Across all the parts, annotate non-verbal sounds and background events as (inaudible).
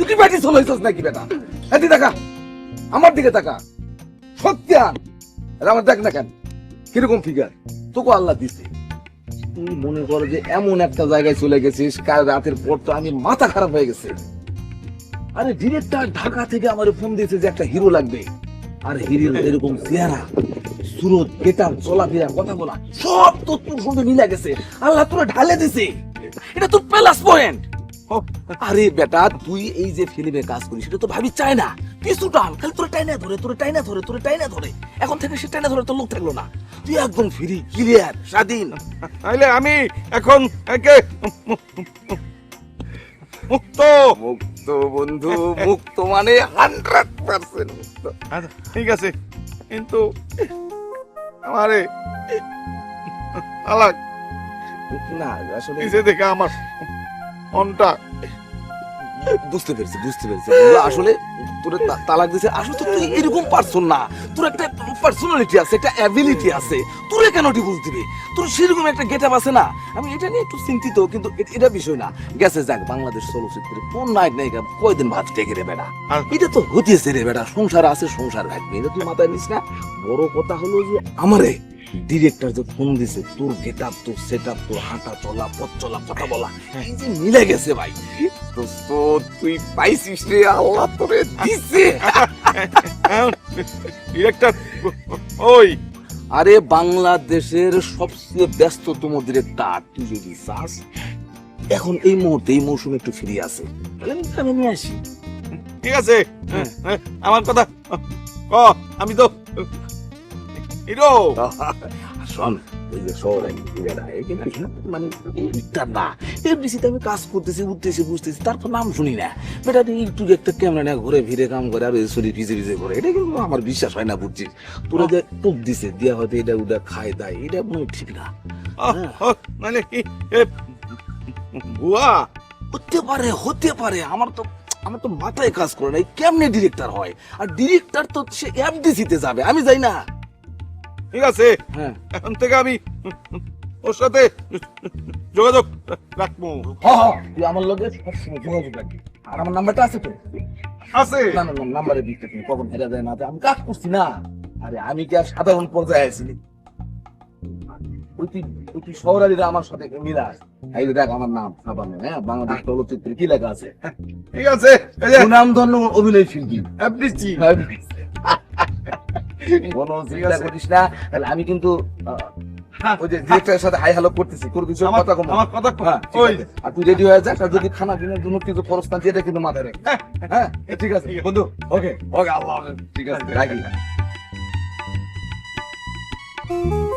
তুই কি ব্যাটি চলাইছিস নাকি বেটা? এদি দেখা। আমার দিকে তাকা। সত্যি আন। আমার দেখ না কেন। কীরকম ফিগার তোকে আল্লাহ দিছে। তুই মনে কর যে এমন একটা জায়গায় চলে গেছিস, কাল রাতের পর তো আমি মাথা খারাপ হয়ে গেছে। আরে ডিরেক্টর ঢাকা থেকে আমার ফোন দিয়েছে যে একটা হিরো লাগবে। আর হিরোর এরকম চেহারা, সুরত গেটার চলাফেরা, কথা বলা, সব তো তোর সঙ্গে মিলে গেছে। আল্লাহ তোরা ঢালে দিছে। এটা তোর প্লাস পয়েন্ট আরে বেটা তুই এই যে ফিল্মে কাজ করিস সেটা তো ভাবি চায় না। পিছু টান খালি তোর টাইনা ধরে তোর টাইনা ধরে তোর টাইনা ধরে। এখন থেকে সে টাইনা ধরে তোর লোক থাকল না। তুই একদম ফ্রি ক্লিয়ার স্বাধীন। তাইলে আমি এখন একে মুক্ত। মুক্ত বন্ধু মুক্ত মানে হান্ড্রেড পার্সেন্ট মুক্ত। আচ্ছা, ঠিক আছে। কিন্তু আমারে আলাক না আসলে আমার মনটা বুঝতে পেরেছি বুঝতে পেরেছি। আসলে তোর তালাক দিছে। আসলে তো তুই এরকম পারসন না। তোর একটা পার্সোনালিটি আছে একটা অ্যাবিলিটি আছে। তোরে কেন ডিভোর্স দিবে? তোর সেরকম একটা গেটআপ আছে না? আমি এটা নিয়ে একটু চিন্তিত কিন্তু এটা বিষয় না। গেছে যাক বাংলাদেশ চলচ্চিত্রে কোন নায়ক নায়িকা কয়দিন ভাত টেকে রে বেটা আর- এটা তো হতেছে রে বেটা সংসার আছে সংসার রাখবে এটা তুই মাথায় নিস না। বড় কথা হলো যে আমারে ডিরেক্টর যে ফোন দিছে তোর গেটআপ তোর সেটআপ তোর হাঁটা চলা পথ চলা কথা বলা। এই যে মিলে গেছে ভাই। দোস্ত তুই পাইছিস রে আল্লাহ তোরে দিছে। ডিরেক্টর ওই। আরে বাংলাদেশের সবচেয়ে ব্যস্ততম ডিরেক্টর তুই যদি চাস এখন এই মুহূর্তে এই মৌসুমে একটু ফ্রি আছে। তাহলে আমি নিয়ে আসি। ঠিক আছে। হ্যাঁ। হ্যাঁ, আমার কথা ক আমি তো হিরো শোন ওই যে শহর মানে এটা না এমডিসিতে আমি কাজ করতেছি উঠতেছি বুঝতেছি তারপর নাম শুনি না। বেটা তুই একটু একটা ক্যামেরা নিয়ে ঘুরে ফিরে কাম করে আর শরীর ভিজে ভিজে করে এটা কিন্তু আমার বিশ্বাস হয় না বুঝছিস? তোরা যে টুক দিছে দিয়া হয়তো এটা ওটা খায় দায় এটা মনে ঠিক না। আহ, মানে কি ভুয়া হতে পারে হতে পারে আমার তো আমার তো মাথায় কাজ করে না কেমনে ডিরেক্টর হয়? আর ডিরেক্টর তো সে এফডিসিতে যাবে আমি যাই না। ঠিক আছে? হ্যাঁ। এখন থেকে আমি ওর সাথে যোগাযোগ রাখব। হ হ তুই আমার লগে সবসময় যোগাযোগ রাখবি। আর আমার নাম্বারটা আছে তো? আছে। না না নাম্বারে দিতে তুমি কখন হেরা যায় না আমি কাজ করছি না। আরে আমি কি আর সাধারণ পর্যায়ে আছি? তুই আমার সাথে মিলাস এই দেখ আমার নাম সাবান হ্যাঁ? বাংলাদেশ চলচ্চিত্রে কি লেখা আছে? ঠিক আছে এই ধন্য অভিনয় শিল্পী। FDC (laughs) কোনো চিন্তা করিস না তাহলে আমি কিন্তু ওই যে ডিরেক্টরের সাথে হাই হ্যালো করতেছি তোর কিছু কথা কম আমার কথা হ্যাঁ, ঠিক ওই আছে। আর তুই রেডি হয়ে আর যদি খানা দিনের জন্য কিছু খরচ না দিয়ে কিন্তু মাথায় রাখ। হ্যাঁ ঠিক আছে। বন্ধু ওকে ওকে আল্লাহ ঠিক আছে রাখি। হ্যালো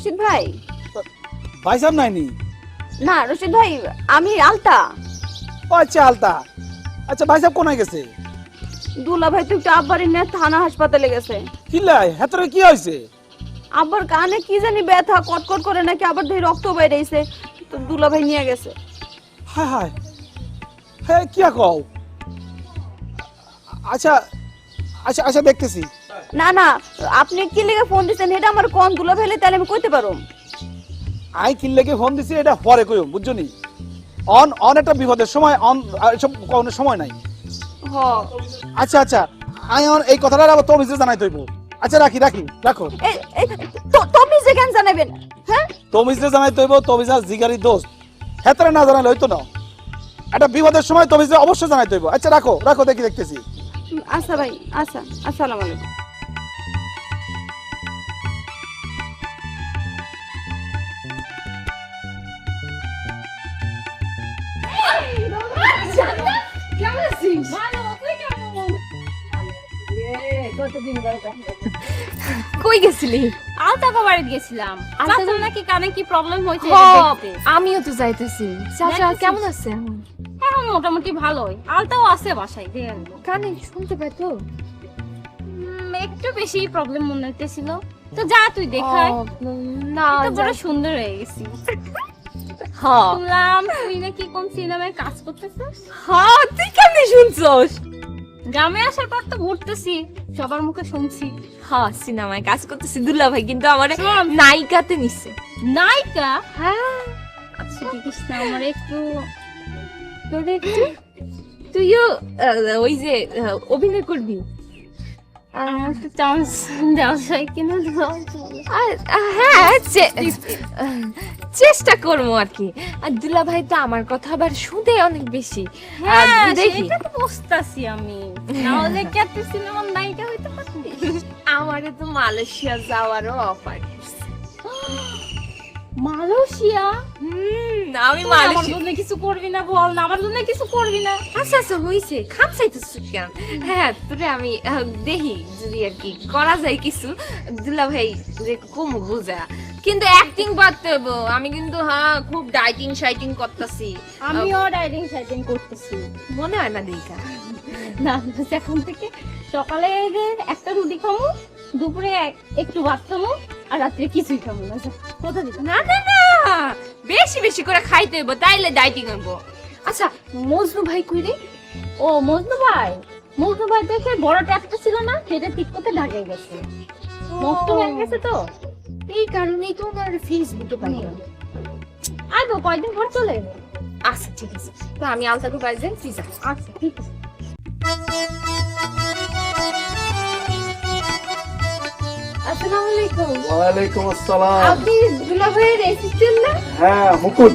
রশিদ ভাই? ভাই সাহেব নাইনি? না রশিদ ভাই আমি আলতা। ও আচ্ছা আলতা। আচ্ছা ভাই সাহেব কোনায় গেছে? দুলা ভাই তো একটু আব্বার নিয়ে থানা হাসপাতালে গেছে। কিল্লাই হেতরে কি হয়েছে আব্বার কানে কি জানি ব্যথা কটকট করে নাকি আবার ধরে রক্ত বেরিয়েছে তো দুলা ভাই নিয়ে গেছে। হায় হায়। হ্যাঁ কি কও? আচ্ছা আচ্ছা আচ্ছা দেখতেছি। না না আপনি কি লেগে ফোন দিচ্ছেন এটা আমার কোন দুলা ভাইলে তাহলে আমি কইতে পারো আই কিল্লেকে ফোন দিছি এটা পরে কইও বুঝছ নি? অন অন একটা বিপদের সময় অন সব কোনো সময় নাই। হ। আচ্ছা আচ্ছা আই অন এই কথাটা আবার তো অফিসে জানাই তৈব আচ্ছা রাখি রাখি রাখো। তুমি যে কেন জানাবেন হ্যাঁ? তো অফিসে জানাই তৈব তো অফিসে জিগারি দোস্ত। হেতরে না জানালে হইতো না। একটা বিপদের সময় তো অফিসে অবশ্যই জানাই তৈব আচ্ছা রাখো রাখো দেখি দেখতেছি। আচ্ছা ভাই আচ্ছা আসসালামু আলাইকুম। কই গেছিলি? আলতা বাড়িতে গেছিলাম। আলতা নাকি কানে কি প্রবলেম হয়েছে হ, এটা দেখতে। আমিও তো যাইতেছি। চাচা কেমন আছে এখন? মোটামুটি ভালোই। আলতাও আছে বাসায় কানে শুনতে পাই তো। একটু বেশি প্রবলেম মনে হইতেছিল। তো যা তুই দেখাই। না তো বড় সুন্দর হয়ে গেছি হ্যাঁ শুনলাম তুই নাকি কোন সিনেমায় কাজ করতেছিস? হ্যাঁ তুই কেমনে শুনছস? গ্রামে আসার পর তো ঘুরতেছি। সবার মুখে শুনছি। হ্যাঁ সিনেমায় কাজ করতেছি দুলা ভাই কিন্তু আমার। নায়িকাতে নিচ্ছে নায়িকা? হ্যাঁ। আচ্ছা আমার একটু তুইও ওই যে অভিনয় করবি? চান্স দেওয়া যায় কিনা? হ্যাঁ চেষ্টা করব আর কি। আর দুলা ভাই তো আমার কথা আবার শুনে অনেক বেশি। হ্যাঁ দেখি। সেটা তো বুঝতাছি আমি। নাহলে কি সিনেমার নায়িকা হইতে পারতি আমারে তো মালয়েশিয়া যাওয়ারও অফার মালয়েশিয়া? হুম আমি তুই আমার জন্য কিছু করবি না বল না আমার জন্য কিছু করবি না। আচ্ছা আচ্ছা হয়েছে খাম চাইতেছ কেন? হ্যাঁ তোরে আমি দেখি যদি আর কি করা যায় কিছু। দুলা ভাই যে কম বুঝা। কিন্তু অ্যাক্টিং বাড়তে হইবো। আমি কিন্তু হ্যাঁ খুব ডাইটিং শাইটিং করতেছি। আমিও ডাইটিং সাইটিং করতেছি। মনে হয় না দেখা। না। এখন থেকে সকালে একটা রুটি খামু দুপুরে একটু ভাত খামু আর রাত্রে কিছুই খামু না। কোথা দিতে না না না। বেশি বেশি করে খাইতে হইব তাইলে ডাইটিং হইব। আচ্ছা মজনু ভাই কই রে? ও মজনু ভাই। মজনু ভাই দেখে বড় ট্যাপটা ছিল না সেটা ঠিক করতে ঢাকে গেছে। নষ্ট হয়ে গেছে তো? এই কারণেই তো ওনার ফেসবুকে পাই না। আইবো কয়দিন পর চলে এলো। আচ্ছা ঠিক আছে। তো আমি আলতাকে বাইরে ফিজা আচ্ছা ঠিক আছে। আসসালামু আলাইকুম। ওয়ালাইকুম আসসালাম। আপনি দুলা অ্যাসিস্ট্যান্ট না? হ্যাঁ মুকুল।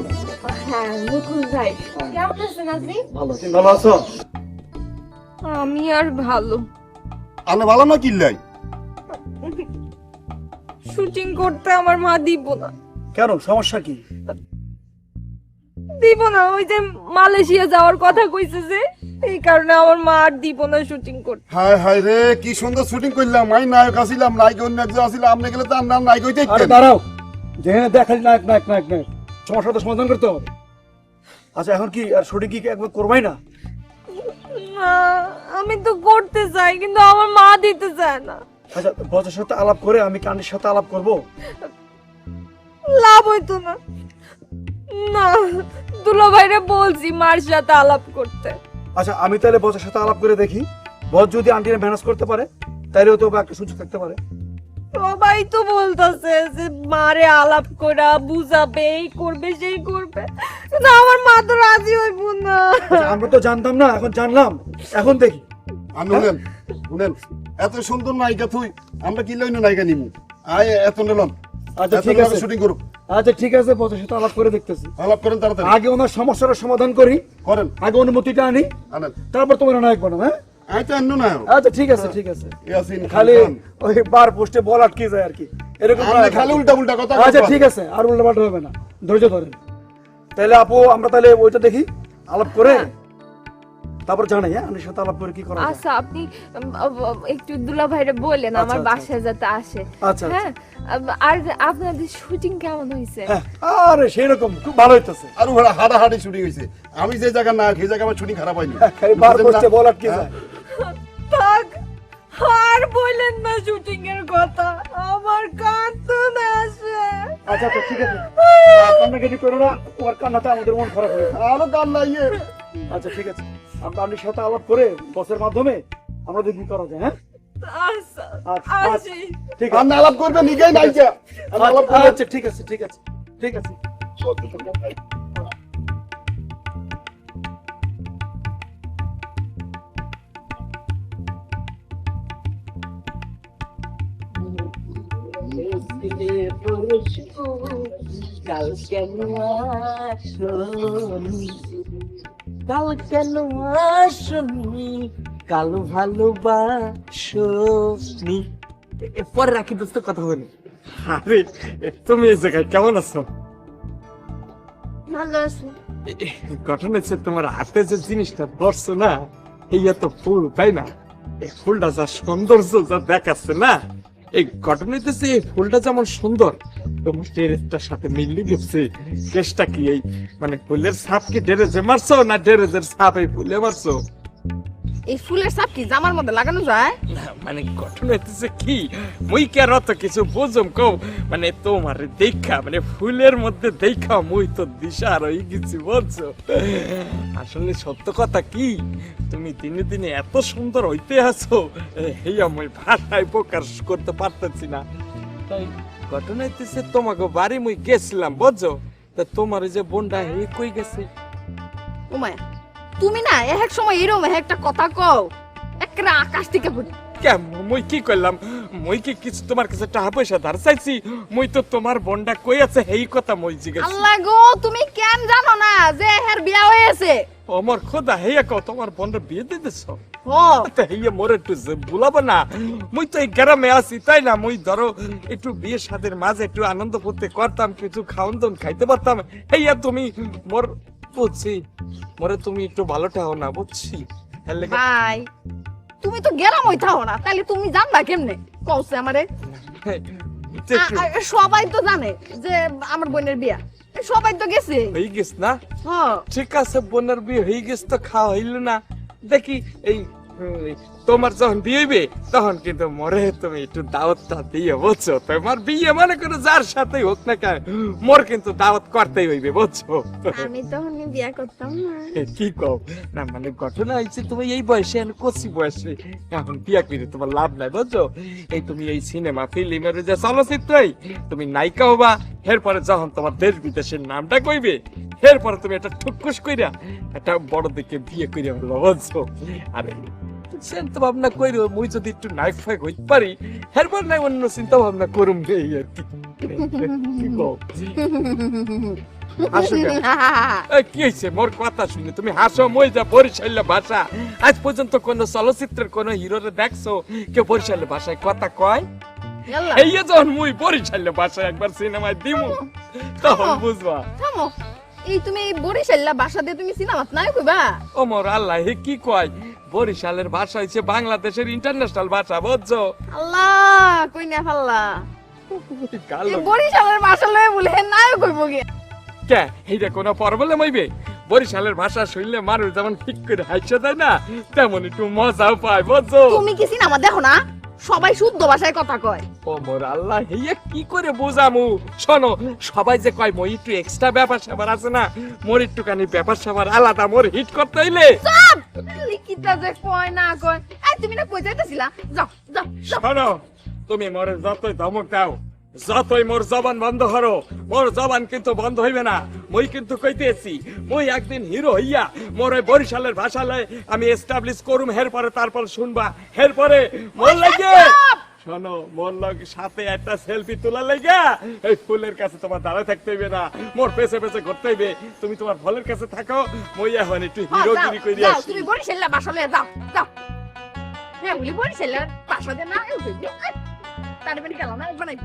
হ্যাঁ মুকুল ভাই। কেমন আছেন আপনি? ভালো তুমি ভালো আছো? আমি আর ভালো। আপনি ভালো না কিল্লাই? শুটিং করতে আমার মা দিব না। কেন? সমস্যা কি? দিব না ওই যে মালয়েশিয়া যাওয়ার কথা কইছে যে এই কারণে আমার মা আর দিব না শুটিং করতে। হায় হায় রে কি সুন্দর শুটিং করলাম। আমি নায়ক আসিলাম নায়ক অন্য একজন আসিলাম আপনি গেলে তো আপনার নায়ক হইতে আরে দাঁড়াও যেখানে দেখালি নায়ক নায়ক নায়ক নায়ক সমস্যা তো সমাধান করতে হবে। আচ্ছা এখন কি আর শুটিং কি একবার করবাই না আমি তো করতে চাই কিন্তু আমার মা দিতে চায় না। আচ্ছা বসের সাথে আলাপ করে আমি কানের সাথে আলাপ করব? লাভ হইতো না। না দুলা ভাইরে বলছি মার সাথে আলাপ করতে। আচ্ছা আমি তাহলে বসের সাথে আলাপ করে দেখি। বস যদি আন্টিরা ম্যানেজ করতে পারে তাহলেও তো একটা সুযোগ থাকতে পারে। সবাই তো বলতেছে যে মারে আলাপ করা বুঝাবে এই করবে সেই করবে। কিন্তু আমার মা তো রাজি হইব না। আচ্ছা, আমরা তো জানতাম না এখন জানলাম। এখন দেখি। আমি শুনেন শুনেন। এত সুন্দর নায়িকা তুই আমরা কি লইন নায়িকা নিমু? আয় এত নিলাম। আচ্ছা ঠিক আছে। শুটিং করুক। আচ্ছা ঠিক আছে বসের সাথে আলাপ করে দেখতেছি। আলাপ করেন তাড়াতাড়ি। আগে ওনার সমস্যার সমাধান করি। করেন। আগে অনুমতিটা আনি। আনেন। তারপর তোমার নায়ক বানাবো হ্যাঁ? তো অন্য নায়ক। আচ্ছা ঠিক আছে ঠিক আছে। ইয়াসিন খালি ওই বার পোস্টে বল আটকে যায় আর কি। এরকম খালি উল্টা উল্টা কথা আচ্ছা ঠিক আছে আর উল্টা পাল্টা হবে না। ধৈর্য ধরেন। তাহলে আপু আমরা তাহলে ওইটা দেখি। আলাপ করে তারপর জানাই হ্যাঁ? আনির সাথে আলাপ করে কি করা আচ্ছা আপনি একটু দুলা ভাইরে বললেন আচ্ছা, আমার আচ্ছা, বাসায় যাতে আসে। আচ্ছা, হ্যাঁ? আর আপনাদের শুটিং কেমন হয়েছে? হ্যাঁ আরে সেই রকম খুব ভালো হইতেছে। আর ওরা হাডাহাডি শুটিং হয়েছে আমি যে জায়গা নায়ক সেই জায়গা আমার শুটিং খারাপ হয়নি। খালি বার পোস্টে বল আটকে যায় থাক আর বললেন না শুটিং এর কথা। আমার কাঁদতে আসে আচ্ছা আচ্ছা ঠিক আছে। কান্না কেটে করো না ওর কান্নাতে আমাদের মন খারাপ হয়ে যায়। আরও গান লাইয়ে আচ্ছা ঠিক আছে। আমরা আনির সাথে আলাপ করে বসের মাধ্যমে আমরা দেখি কি করা যায় হ্যাঁ? আচ্ছা আচ্ছা, আসি ঠিক আছে। আলাপ করবেন নিজেই আচ্ছা ঠিক আছে ঠিক আছে ঠিক আছে। কাল কেন আসনি। কাল কেন আসনি? কাল ভালোবাসনি পরে রাখি দোস্ত কথা বলি। আরে তুমি এই জায়গায় কেমন আছো? ভালো আছি। ঘটনা হচ্ছে তোমার হাতে যে জিনিসটা ধরছো না এই এত ফুল তাই না? এই ফুলটা যা সৌন্দর্য যা দেখাচ্ছে না এই ঘটনা হইতেছে, এই ফুলটা যেমন সুন্দর তোমার ড্রেসটার সাথে মিললি গেছে চেষ্টা কি এই মানে ফুলের সাপ কি ড্রেসে মারছো না ড্রেসের সাপ এই ফুলে মারছো? এই ফুলের সাপ কি জামার মধ্যে লাগানো যায়? মানে ঘটনা হইতেছে কি? মুই কে রত কিছু বুঝুম কও? মানে তোমার দেখা মানে ফুলের মধ্যে দেখা মুই তো দিশার হয়ে গেছি বলছো আসলে সত্য কথা কি? তুমি দিনে দিনে এত সুন্দর হইতে আছো এই আমি ভাষায় প্রকাশ করতে পারতেছি না। তাই ঘটনা হইতেছে তোমাকে বাড়ি মুই গেছিলাম বুঝছ? তা তোমার ওই যে বোনটা হে কই গেছে? উমায় তুমি না এক সময় এরকম একটা কথা কও। একটা আকাশ থেকে পড়ি। মুই কি করলাম মুই কি কিছু তোমার কাছে টাকা পয়সা ধার চাইছি? মুই তো তোমার বোনটা কই আছে এই কথা মুই জিজ্ঞেস আল্লাহ গো তুমি কেন জানো না যে এর বিয়া হয়েছে আমার খোদা হেয়া কও তোমার বোনটা বিয়ে দিয়ে দিছ? হেয়া মোর একটু বুলাবো না। মুই তো এই গ্রামে আছি তাই না? মুই ধরো একটু বিয়ে সাদের মাঝে একটু আনন্দ করতে করতাম কিছু খাওন দাওন খাইতে পারতাম। হেয়া তুমি মোর বুঝছি। মরে তুমি একটু ভালো ঠাও না বুঝছি? ভাই তুমি তো গেলাম ওই থাও না তাহলে তুমি জানবা কেমনে? কওছে আমারে। আ- সবাই তো জানে যে আমার বোনের বিয়া। সবাই তো গেছে। হয়ে গেছ না? হ্যাঁ। ঠিক আছে বোনের বিয়ে হয়ে গেছে তো খাওয়া হইল না। দেখি এই তোমার যখন তখন কিন্তু মরে তুমি একটু দাওয়াতটা দিয়ে বুঝছ? তোমার বিয়ে মনে করো যার সাথে হোক না কেন মোর কিন্তু দাওয়াত করতেই হইবে বুঝছ? আমি তখন বিয়া করতাম না। কি কও? না মানে ঘটনা হয়েছে তুমি এই বয়সে এখন কচি বয়সে এখন বিয়া করে তোমার লাভ নাই বুঝছ? এই তুমি এই সিনেমা ফিল্মের যে চলচ্চিত্রই তুমি নায়িকা হবা এরপরে যখন তোমার দেশ বিদেশের নামটা কইবে এরপরে তুমি একটা ঠুকুস কইরা একটা বড় দিকে বিয়ে কইরা ফেলবা বুঝছ? আরে চিন্তা ভাবনা কইরো মুই যদি একটু নায়ক ফাইক হইতে পারি এরপর না অন্য চিন্তা ভাবনা করুম রে আর কি। কি কি হয়েছে মোর কথা শুনে তুমি হাসো মই যা বরিশাল ভাষা। আজ পর্যন্ত কোন চলচ্চিত্রের কোন হিরোরে দেখছ? কেউ বরিশাল ভাষায় কথা কয়? এই যখন মুই বরিশাল ভাষায় একবার সিনেমায় দিমু তখন বুঝবা। এই তুমি এই বরিশাল্লা বাসা দিয়ে তুমি সিনেমাত নাই কইবা ও মোর আল্লাহ হে কি কয়? বরিশালের ভাষা হচ্ছে বাংলাদেশের ইন্টারন্যাশনাল ভাষা বুঝছ? আল্লাহ কই না ফাল্লা? বরিশালের ভাষা লয়ে বলে নাই কইব কি কে? এইটা কোনো প্রবলেম হইবে? বরিশালের ভাষা শুনলে মানুষ যেমন ঠিক করে হাসছে তাই না তেমন একটু মজাও পায় বুঝছ? তুমি কি সিনেমা দেখো না? সবাই শুদ্ধ ভাষায় কথা কয়। ও মোর আল্লাহ হেয়া কি করে বোঝামু? শোনো সবাই যে কয় মই একটু এক্সট্রা ব্যাপার স্যাপার আছে না মোর একটুখানি ব্যাপার স্যাপার আলাদা মোর হিট করতে হইলে? লিখিতা যে কয় না কয়। এই তুমি না কই যাইতাছিলা? যাও যাও যাও। শোনো তুমি মোরে যতই ধমক দাও যতই মোর জবান বন্ধ করো মোর জবান কিন্তু বন্ধ হইবে না। মই কিন্তু কইতেছি মই একদিন হিরো হইয়া মোর ওই বরিশালের ভাষা লয় আমি এস্টাবলিশ করুম হের পরে তারপর শুনবা। হের পরে মোর লাগে শোনো মোর লগ সাথে একটা সেলফি তোলা লাগা। এই ফুলের কাছে তোমার দাঁড়ায় থাকতে হইবে না মোর পেছে পেছে ঘুরতে হইবে। তুমি তোমার ফলের কাছে থাকো মই এখন একটু হ্যাঁ, যাও, হিরোগিরি কইরি আসি। তুমি বরিশাল্লা বাসা লয়ে যাও যাও। হ্যাঁ বলি বরিশাল্লা বাসা দিয়ে না তার মানে গেল না বানাই